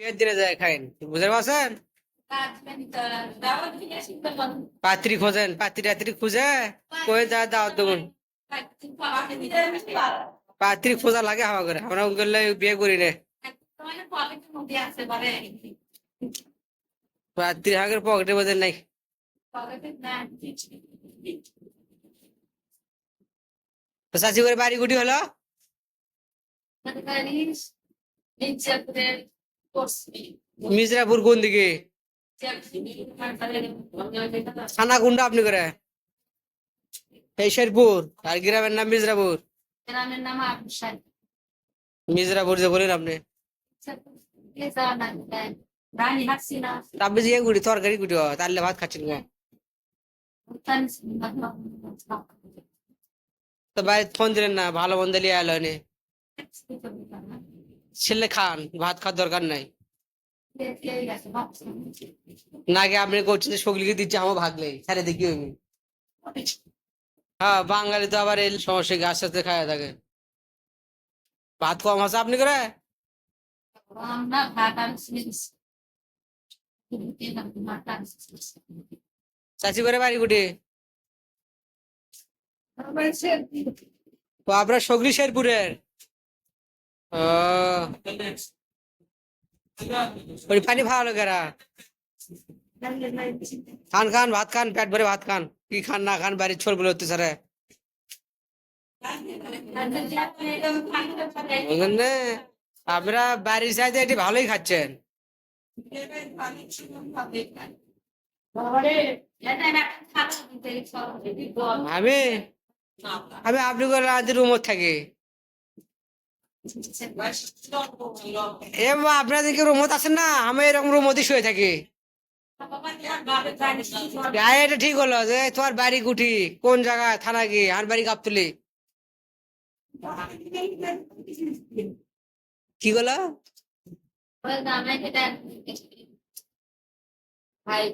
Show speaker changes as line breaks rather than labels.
বিয়ের দিনে যায়, খাইন। বুঝতে পারছেন? পাত্রী খোঁজেন, পাত্রী রাত্রি খুঁজে, কই যা দাওয়াত দেবুন পাত্রী খোঁজা লাগে হাওয়া করে। আমরা করলে বিয়ে করি রে পাত্রী হাগের পকেটে বোঝেন নাই। চাচি করে বাড়ি গুটি হলো? মিজরাপুর কোন দিকে? থানা গুন্ডা আপনি করে। এই শেরপুর আর গ্রামের নাম মিজরাপুর
গ্রামের নাম
মিজরাপুর যে বলেন আপনি। যে গুটি তরকারি গুটি তাহলে ভাত খাচ্ছেন তো বাড়ি ফোন দিলেন না ভালো মন্দ লিয়ে নে। ছেলে খান, ভাত খাওয়ার দরকার নাই। নাকি আপনি করছেন যে সগলিকে দিচ্ছে, আমার ভাগলে ছাড়ে দেখি হইবে হ্যাঁ বাঙালি তো আবার এই সমস্যা কি আস্তে খাওয়া থাকে। ভাত কম আছে আপনি করে? চাচি করে বাড়ি গুটি তো আপনার সগলি শেরপুরের? ওই পানি ভালো লোকেরা খান খান, ভাত খান, পেট ভরে ভাত খান। কি খান, না খান, বাড়ির ছোটগুলো হতে সারে আপনারা বাড়ির সাইডে এটি ভালোই খাচ্ছেন। আমি আমি আপনি করে রুমত থাকি। এ মা আপনাদেরকে রুমত আছেন না? আমি এরকম রুমতে শুয়ে থাকি। এটা ঠিক হলো যে তোমার বাড়ি গুটি কোন জায়গায়, থানা কি? আর বাড়ি গাবতলি। কি
ভাই